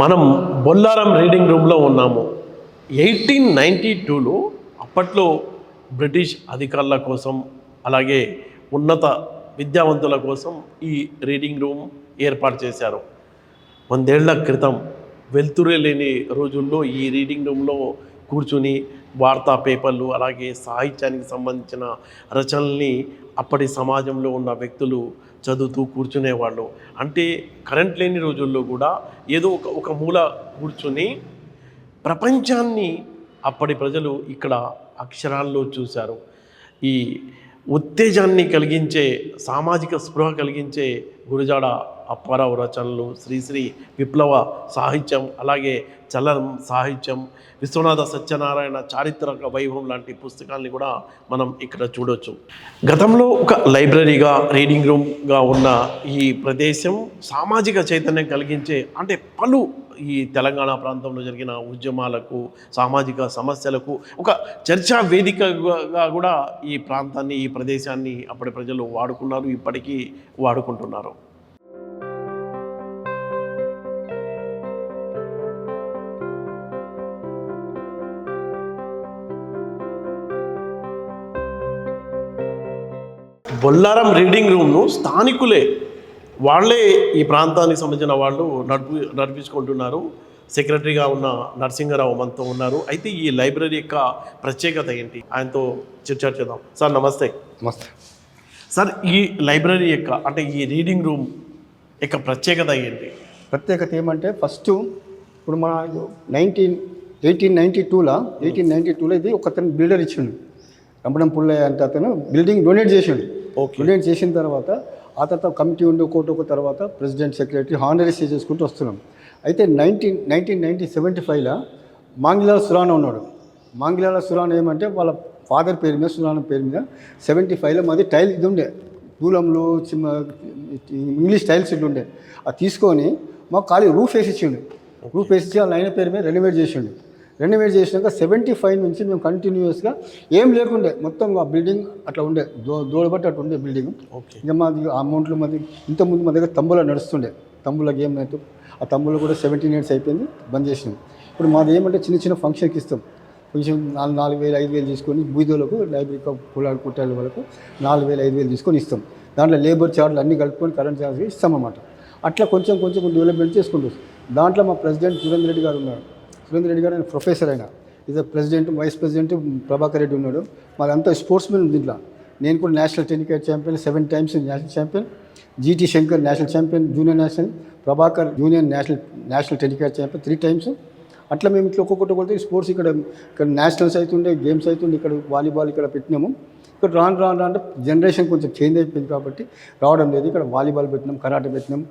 మనం బొల్లారం రీడింగ్ రూమ్లో ఉన్నాము. ఎయిటీన్ నైంటీ టూలో అప్పట్లో బ్రిటిష్ అధికారుల కోసం అలాగే ఉన్నత విద్యావంతుల కోసం ఈ రీడింగ్ రూమ్ ఏర్పాటు చేశారు. వందేళ్ళ క్రితం వెలుతురే లేని రోజుల్లో ఈ రీడింగ్ రూమ్లో కూర్చుని వార్తా పేపర్లు అలాగే సాహిత్యానికి సంబంధించిన రచనల్ని అప్పటి సమాజంలో ఉన్న వ్యక్తులు చదువుతూ కూర్చునేవాళ్ళు. అంటే కరెంట్ లేని రోజుల్లో కూడా ఏదో ఒక ఒక మూల కూర్చుని ప్రపంచాన్ని అప్పటి ప్రజలు ఇక్కడ అక్షరాల్లో చూశారు. ఈ ఉత్తేజాన్ని కలిగించే సామాజిక స్పృహ కలిగించే గురజాడ అప్పారావు రచనలు శ్రీశ్రీ విప్లవ సాహిత్యం అలాగే చలనం సాహిత్యం విశ్వనాథ సత్యనారాయణ చారిత్రక వైభవం లాంటి పుస్తకాల్ని కూడా మనం ఇక్కడ చూడొచ్చు. గతంలో ఒక లైబ్రరీగా రీడింగ్ రూమ్గా ఉన్న ఈ ప్రదేశం సామాజిక చైతన్యం కలిగించే అంటే పలు ఈ తెలంగాణ ప్రాంతంలో జరిగిన ఉద్యమాలకు సామాజిక సమస్యలకు ఒక చర్చా వేదికగా కూడా ఈ ప్రాంతాన్ని ఈ ప్రదేశాన్ని అప్పటి ప్రజలు వాడుకున్నారు ఇప్పటికీ వాడుకుంటున్నారు. బొల్లారం రీడింగ్ రూమ్ను స్థానికులే వాళ్ళే ఈ ప్రాంతానికి సంబంధించిన వాళ్ళు నడిపి నడిపించుకుంటున్నారు. సెక్రటరీగా ఉన్న నరసింహారావు మనతో ఉన్నారు. అయితే ఈ లైబ్రరీ యొక్క ప్రత్యేకత ఏంటి? ఆయనతో చర్చించేద్దాం సార్ నమస్తే. నమస్తే. సార్ ఈ లైబ్రరీ యొక్క అంటే ఈ రీడింగ్ రూమ్ యొక్క ప్రత్యేకత ఏంటి? ప్రత్యేకత ఏమంటే ఫస్ట్ ఇప్పుడు మన నైన్టీన్ ఎయిటీన్ నైంటీ టూలో ఎయిటీన్ నైంటీ టూలో ఇది ఒక అతను బిల్డర్ ఇచ్చిండు. రంపడం పుల్లయ్య అంటే అతను బిల్డింగ్ డొనేట్ చేసిండు. ఓకే. డొనేట్ చేసిన తర్వాత ఆ తర్వాత కమిటీ ఉండి ఒకటి ఒక తర్వాత ప్రెసిడెంట్ సెక్రటరీ హానరీస్ చేసుకుంటూ వస్తున్నాం. అయితే నైన్టీన్ నైన్టీన్ నైన్టీ సెవెంటీ ఫైవ్లో మాంగిలాల సురానా ఉన్నాడు. మాంగిలాల సురానా ఏమంటే వాళ్ళ ఫాదర్ పేరు మీద సురానా పేరు మీద సెవెంటీ ఫైవ్లో మాది టైల్ ఇది ఉండే. దూలంలో చిన్న ఇంగ్లీష్ టైల్స్ ఇట్లా ఉండే. అది తీసుకొని మాకు ఖాళీ రూఫ్ వేసి ఇచ్చిండు. రూఫ్ వేసి ఇచ్చి వాళ్ళ ఆయన పేరు మీద రెనోవేట్ చేసిండు. రెనోవేట్ చేసినాక సెవెంటీ ఫైవ్ నుంచి మేము కంటిన్యూస్గా ఏం లేకుండే మొత్తం ఆ బిల్డింగ్ అట్లా ఉండే దో దోడబట్టి అట్లా ఉండే బిల్డింగ్ ఓకే ఇంకా మాది ఆ అమౌంట్లో మాది ఇంతకుముందు మా దగ్గర తమ్ముల నడుస్తుండే. తమ్ముల గేమ్ నైట్ ఆ తమ్ములు కూడా సెవెంటీన్ ఇయర్స్ అయిపోయింది బంద్ చేసినాం. ఇప్పుడు మాది ఏమంటే చిన్న చిన్న ఫంక్షన్కి ఇస్తాం. కొంచెం నాలుగు నాలుగు వేలు ఐదు వేలు తీసుకొని బూదోలకు లైబ్రరీ కులాలు కుట్టాల వాళ్ళకు నాలుగు వేలు ఐదు వేలు తీసుకొని ఇస్తాం. దాంట్లో లేబర్ ఛార్జ్లు అన్నీ కలుపుకొని కరెంట్ ఛార్జ్ ఇస్తాం అన్నమాట. అట్లా కొంచెం కొంచెం డెవలప్మెంట్ చేసుకుంటూ. దాంట్లో మా ప్రెసిడెంట్ సురేంద్ర రెడ్డి గారు ఉన్నారు. సురేంద్ర రెడ్డి గారు ఆయన ప్రొఫెసర్ అయినా ఇదే president vice president Prabhakar Reddy ఉన్నాడు. మాదంతా స్పోర్ట్స్ మెన్ దీంట్లో. నేను కూడా national tenniquoit champion seven times national champion GT Shankar national champion junior national Prabhakar junior national national tenniquoit champion three times అట్లా మేము ఇట్లా ఒక్కొక్కటి కొడితే స్పోర్ట్స్ ఇక్కడ ఇక్కడ నేషనల్స్ అవుతుండే గేమ్స్ అవుతుండే ఇక్కడ వాలీబాల్ ఇక్కడ పెట్టినాము. ఇక్కడ రాను రాను రాను అంటే జనరేషన్ కొంచెం చేంజ్ అయిపోయింది కాబట్టి రావడం లేదు. ఇక్కడ వాలీబాల్ పెట్టినాం కరాటే పెట్టినాం.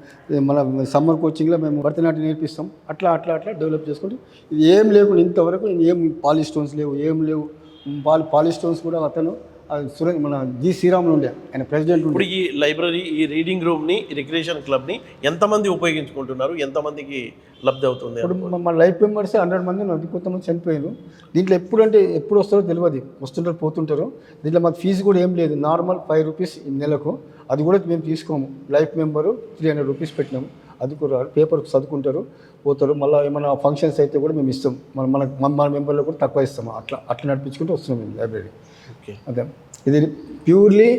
మన సమ్మర్ కోచింగ్లో మేము భరతనాట్యం నేర్పిస్తాం. అట్లా అట్లా అట్లా డెవలప్ చేసుకుంటే ఇది ఏం లేకుండా ఇంతవరకు ఏం పాలిస్టోన్స్ లేవు ఏం లేవు. పాలి పాలిస్టోన్స్ కూడా అతను మన జి శ్రీరాములు ఉండే ఆయన ప్రెసిడెంట్ ఇప్పుడు ఈ లైబ్రరీ ఈ రీడింగ్ రూమ్ని రిక్రియేషన్ క్లబ్ని ఎంతమంది ఉపయోగించుకుంటున్నారు? ఎంతమందికి లబ్ధి అవుతుంది ఇప్పుడు మ- మన లైఫ్ మెంబర్స్ హండ్రెడ్ మంది కొంతమంది చనిపోయారు. దీంట్లో ఎప్పుడు అంటే ఎప్పుడు వస్తారో తెలియదు వస్తుంటారు పోతుంటారు. దీంట్లో మాకు ఫీజు కూడా ఏం లేదు. నార్మల్ ఫైవ్ రూపీస్ నెలకు. అది కూడా మేము తీసుకోము. Life member three hundred rupees పెట్టినాము. అది కూడా పేపర్ చదువుకుంటారు పోతారు. మళ్ళీ ఏమైనా ఫంక్షన్స్ అయితే కూడా మేము ఇస్తాం. మన మన మన- మెంబర్లో కూడా తక్కువ ఇస్తాం అట్లా అట్లా నడిపించుకుంటూ వస్తున్నాం మేము లైబ్రరీ. అదే. ఇది purely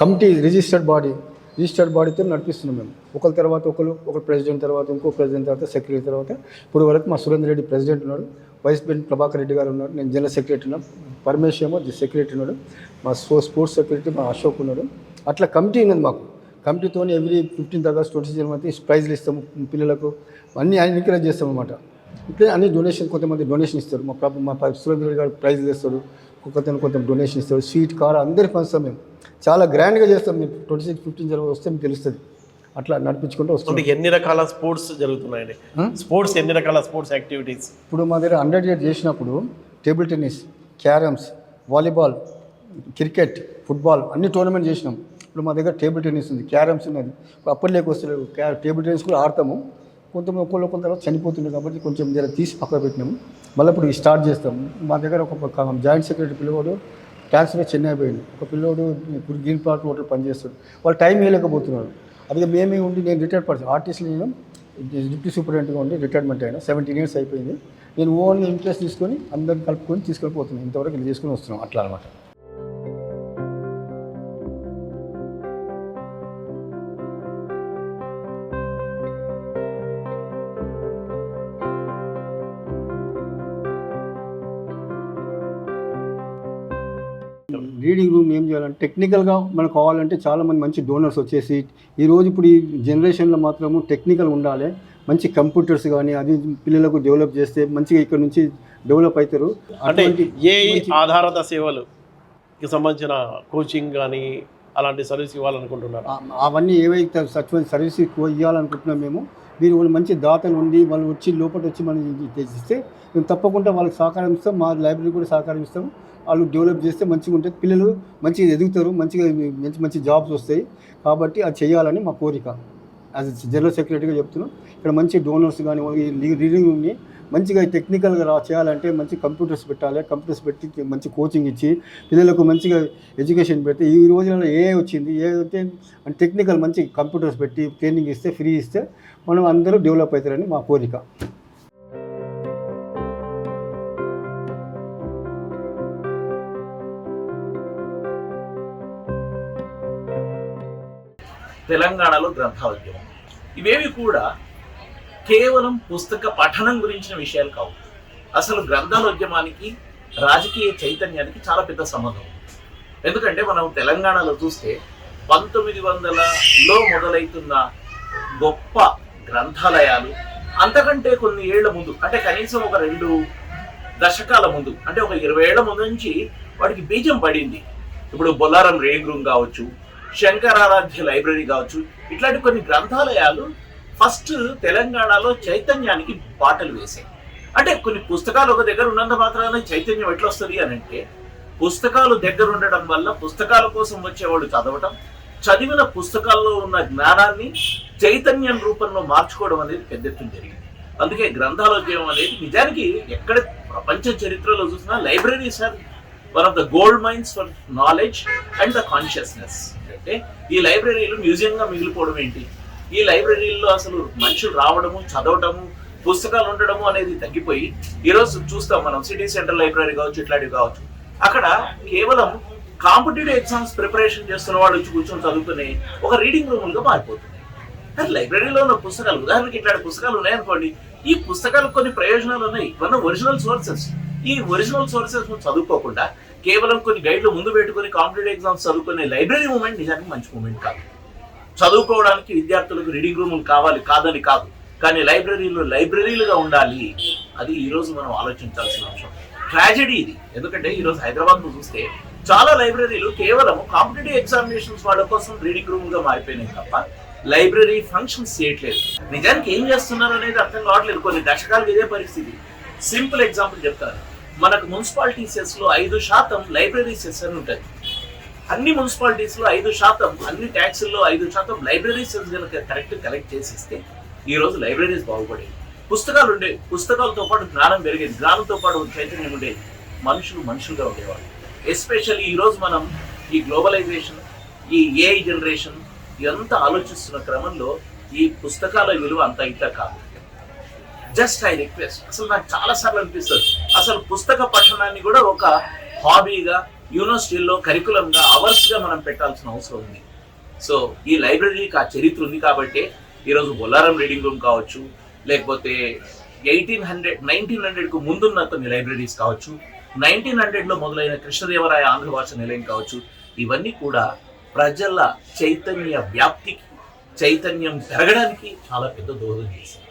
committee registered body. Registered బాడీతో నడిపిస్తున్నాం మేము. ఒకరి తర్వాత ఒకరు ఒక ప్రెసిడెంట్ తర్వాత ఇంకో ప్రెసిడెంట్ తర్వాత సెక్రటరీ తర్వాత. ఇప్పుడు వరకు మా సురేందర్ రెడ్డి ప్రెసిడెంట్ ఉన్నాడు. వైస్ ప్రెసిడెంట్ ప్రభాకర్ రెడ్డి గారు ఉన్నారు నేను జనరల్ సెక్రటరీ ఉన్నాను. పరమేశ్ ఏమో సెక్రటరీ ఉన్నాడు. మా స్పో స్పోర్ట్స్ సెక్రటరీ మా అశోక్ ఉన్నాడు. అట్లా కమిటీ ఉన్నది మాకు. కమిటీతో every fifteenth August twenty seven ప్రైజ్లు ఇస్తాము పిల్లలకు. అన్నీ ఆయన ఎంకరేజ్ చేస్తాం అన్నమాట ఇట్లా అన్ని డొనేషన్ కొంతమంది డొనేషన్ ఇస్తారు. మా ప్రభు మా సురేంద్ర గారు ప్రైజ్లు ఇస్తారు ఒక్కొక్కతను కొంత డొనేషన్ ఇస్తారు. స్వీట్ కార్ అందరికి పంచుతాం మేము. చాలా గ్రాండ్గా చేస్తాం. మేము ట్వంటీ సిక్స్ ఫిఫ్టీన్ జనవరి వస్తే మీకు తెలుస్తుంది. అట్లా నడిపించుకుంటూ వస్తాం అంటే ఎన్ని రకాల స్పోర్ట్స్ జరుగుతున్నాయండి? స్పోర్ట్స్ ఎన్ని రకాల స్పోర్ట్స్ యాక్టివిటీస్ ఇప్పుడు మా దగ్గర హండ్రెడ్ ఇయర్ చేసినప్పుడు table tennis carroms volleyball cricket football అన్ని టోర్నమెంట్ చేసినాం. ఇప్పుడు మా దగ్గర టేబుల్ టెన్నిస్ ఉంది క్యారమ్స్ ఉన్నది. ఇప్పుడు అప్పటిలోకి వస్తలేవు క్యా టేబుల్ టెన్నిస్ కూడా ఆడతాము. కొంత ఒకళ్ళు కొంత చనిపోతుంది కాబట్టి కొంచెం జర తీసి పక్కన పెట్టినాము. మళ్ళీ ఇప్పుడు స్టార్ట్ చేస్తాం మా దగ్గర ఒక జాయింట్ సెక్రటరీ పిల్లవాడు ట్రాన్స్ఫర్ చెన్నై పోయింది ఒక పిల్లోడు ఇప్పుడు గ్రీన్ పార్క్ హోటల్ పనిచేస్తాడు. వాళ్ళు టైం వేయలేకపోతున్నారు అదే మేమే ఉండి నేను రిటైర్డ్ పర్సన్. ఆర్టిస్ట్ నేను డిప్యూటీ సూపరింటెండెంట్గా ఉండి రిటైర్మెంట్ అయినా సెవెంటీన్ ఇయర్స్ అయిపోయింది. నేను ఓన్లీ ఇంట్రెస్ట్ తీసుకొని అందరిని కలుపుకొని తీసుకెళ్ళిపోతున్నాను. ఇంతవరకు ఇది తీసుకొని వస్తున్నాం. అట్లా అనమాట రీడింగ్ రూమ్ ఏం చేయాలంటే టెక్నికల్గా మనకు కావాలంటే చాలామంది మంచి డోనర్స్ వచ్చేసి ఈ రోజు ఇప్పుడు ఈ జనరేషన్లో మాత్రము టెక్నికల్ ఉండాలి. మంచి కంప్యూటర్స్ కానీ అది పిల్లలకు డెవలప్ చేస్తే మంచిగా ఇక్కడ నుంచి డెవలప్ అవుతారు అంటే ఏ ఆధారిత సేవలుకి సంబంధించిన కోచింగ్ కానీ అలాంటి సర్వీస్ ఇవ్వాలనుకుంటున్నారు? అవన్నీ ఏవైతే సర్వీస్ ఇవ్వాలనుకుంటున్నాం మేము మీరు వాళ్ళు మంచి దాతలు ఉండి వాళ్ళు వచ్చి లోపల వచ్చి మనం ఇది తెచ్చిస్తే మేము తప్పకుండా వాళ్ళకి సహకారం ఇస్తాం మా లైబ్రరీ కూడా సహకారం ఇస్తాం. వాళ్ళు డెవలప్ చేస్తే మంచిగా ఉంటుంది. పిల్లలు మంచిగా ఎదుగుతారు మంచిగా మంచి మంచి జాబ్స్ వస్తాయి. కాబట్టి అది చేయాలని మా కోరిక. యాజ్ జనరల్ సెక్రటరీగా చెప్తున్నాం ఇక్కడ మంచి డోనర్స్ కానీ రీడింగ్ ఉంది మంచిగా టెక్నికల్గా రా చేయాలంటే మంచి కంప్యూటర్స్ పెట్టాలి. కంప్యూటర్స్ పెట్టి మంచి కోచింగ్ ఇచ్చి పిల్లలకు మంచిగా ఎడ్యుకేషన్ పెడితే ఈ రోజులలో ఏ వచ్చింది ఏ అయితే టెక్నికల్ మంచి కంప్యూటర్స్ పెట్టి ట్రైనింగ్ ఇస్తే ఫ్రీ ఇస్తే మనం అందరూ డెవలప్ అవుతారని మా కోరిక. తెలంగాణలో గ్రంథాలయం. ఇవేవి కూడా కేవలం పుస్తక పఠనం గురించిన విషయాలు కావు. అసలు గ్రంథాలోద్యమానికి రాజకీయ చైతన్యానికి చాలా పెద్ద సంబంధం ఎందుకంటే మనం తెలంగాణలో చూస్తే పంతొమ్మిది వందలలో మొదలైతున్న గొప్ప గ్రంథాలయాలు. అంతకంటే కొన్ని ఏళ్ళ ముందు అంటే కనీసం ఒక రెండు దశకాల ముందు అంటే ఒక ఇరవై ఏళ్ళ ముందు నుంచి వాడికి బీజం పడింది. ఇప్పుడు బొల్లారం రేయింగ్ రూమ్ కావచ్చు శంకరారాధ్య లైబ్రరీ కావచ్చు ఇట్లాంటి కొన్ని గ్రంథాలయాలు ఫస్ట్ తెలంగాణలో చైతన్యానికి బాటలు వేసాయి అంటే కొన్ని పుస్తకాలు ఒక దగ్గర ఉన్నంత మాత్రాన చైతన్యం ఎట్లా వస్తుంది అని అంటే పుస్తకాలు దగ్గర ఉండడం వల్ల పుస్తకాల కోసం వచ్చేవాళ్ళు చదవటం చదివిన పుస్తకాల్లో ఉన్న జ్ఞానాన్ని చైతన్యం రూపంలో మార్చుకోవడం అనేది పెద్ద ఎత్తున జరిగింది. అందుకే గ్రంథాలోద్యమం అనేది నిజానికి ఎక్కడ ప్రపంచ చరిత్రలో చూసినా libraries are one of the gold mines for knowledge and the consciousness అంటే ఈ లైబ్రరీలు మ్యూజియంగా మిగిలిపోవడం ఏంటి? ఈ లైబ్రరీల్లో అసలు మనుషులు రావడము చదవటము పుస్తకాలు ఉండడము అనేది తగ్గిపోయి ఈరోజు చూస్తాం మనం సిటీ సెంటర్ లైబ్రరీ కావచ్చు ఇట్లాంటివి కావచ్చు. అక్కడ కేవలం కాంపిటేటివ్ ఎగ్జామ్స్ ప్రిపరేషన్ చేస్తున్న వాళ్ళు వచ్చి కూర్చొని చదువుకునే ఒక రీడింగ్ రూములుగా మారిపోతుంది. కానీ లైబ్రరీలో ఉన్న పుస్తకాలు ఉదాహరణకి ఇట్లాంటి పుస్తకాలు ఉన్నాయనుకోండి ఈ పుస్తకాలకు కొన్ని ప్రయోజనాలు ఉన్నాయి. మన ఒరిజినల్ సోర్సెస్ ఈ ఒరిజినల్ సోర్సెస్ చదువుకోకుండా కేవలం కొన్ని గైడ్లు ముందు పెట్టుకుని కాంపిటేటివ్ ఎగ్జామ్స్ చదువుకునే లైబ్రరీ మూమెంట్ నిజానికి మంచి మూమెంట్ కాదు. చదువుకోవడానికి విద్యార్థులకు రీడింగ్ రూములు కావాలి కాదని కాదు. కానీ లైబ్రరీలు లైబ్రరీలుగా ఉండాలి. అది ఈ రోజు మనం ఆలోచించాల్సిన అంశం. ట్రాజెడీ ఇది. ఎందుకంటే ఈరోజు హైదరాబాద్ను హైదరాబాద్ చూస్తే చాలా లైబ్రరీలు కేవలం కాంపిటేటివ్ ఎగ్జామినేషన్స్ వాళ్ళ కోసం రీడింగ్ రూమ్గా మారిపోయినాయి తప్ప లైబ్రరీ ఫంక్షన్స్ చేయట్లేదు. నిజానికి ఏం చేస్తున్నారు అనేది అర్థం కావట్లేదు. కొన్ని దశకాలకు ఇదే పరిస్థితి. సింపుల్ ఎగ్జాంపుల్ చెప్తారు మనకు మున్సిపాలిటీ సెస్లో ఐదు శాతం లైబ్రరీ సెస్ అని ఉంటుంది అన్ని మున్సిపాలిటీస్లో ఐదు శాతం అన్ని ట్యాక్సుల్లో ఐదు శాతం లైబ్రరీ సెస్ కనుక కరెక్ట్ కలెక్ట్ చేసేస్తే ఈ రోజు లైబ్రరీస్ బాగుపడేవి. పుస్తకాలు ఉండేవి పుస్తకాలతో పాటు జ్ఞానం పెరిగేది. జ్ఞానంతో పాటు చైతన్యం ఉండేది. మనుషులు మనుషులుగా ఉండేవాళ్ళు. ఎస్పెషల్లీ ఈరోజు మనం ఈ గ్లోబలైజేషన్ ఈ ఏఐ జనరేషన్ ఇదంతా ఆలోచిస్తున్న క్రమంలో ఈ పుస్తకాల విలువ అంత ఇంత కాదు. జస్ట్ ఐ రిక్వెస్ట్ అసలు నాకు చాలాసార్లు అనిపిస్తుంది. అసలు పుస్తక పఠనాన్ని కూడా ఒక హాబీగా యూనివర్సిటీల్లో కరికులంగా అవర్స్గా మనం పెట్టాల్సిన అవసరం ఉంది. సో ఈ లైబ్రరీకి ఆ చరిత్ర ఉంది కాబట్టి ఈరోజు బొల్లారం రీడింగ్ రూమ్ కావచ్చు లేకపోతే ఎయిటీన్ హండ్రెడ్ నైన్టీన్ హండ్రెడ్కు ముందున్న కొన్ని లైబ్రరీస్ కావచ్చు నైన్టీన్ హండ్రెడ్లో మొదలైన కృష్ణదేవరాయ ఆంధ్ర భాష నిలయం కావచ్చు. ఇవన్నీ కూడా ప్రజల చైతన్య వ్యాప్తికి చైతన్యం పెరగడానికి చాలా పెద్ద దోహదం చేశారు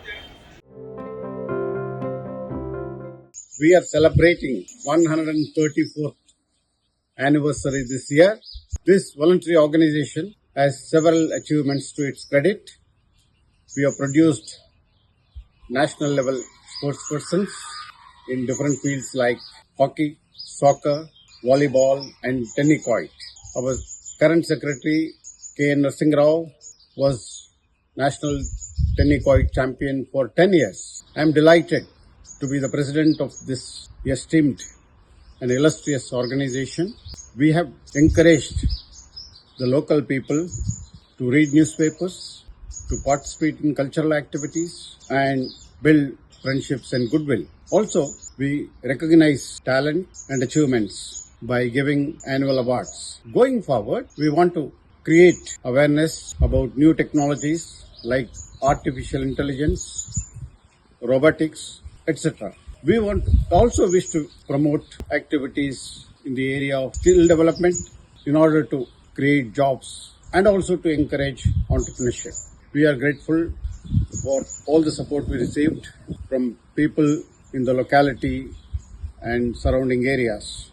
celebrating one hundred and thirty fourth anniversary this year this voluntary organisation has several achievements to its credit we are produced national level sports persons in different fields like hockey, soccer, volleyball, and tennis court. Our current secretary, K. Narsingh Rao, was national tennis court champion for 10 years. I am delighted to be the president of this esteemed and illustrious organization. We have encouraged the local people to read newspapers, to participate in cultural activities and build friendships and goodwill. Also, we recognize talent and achievements by giving annual awards. Going forward, we want to create awareness about new technologies like artificial intelligence, robotics, etc. We want also wish to promote activities in the area of skill development in order to create jobs and also to encourage entrepreneurship. We are grateful for all the support we received from people in the locality and surrounding areas.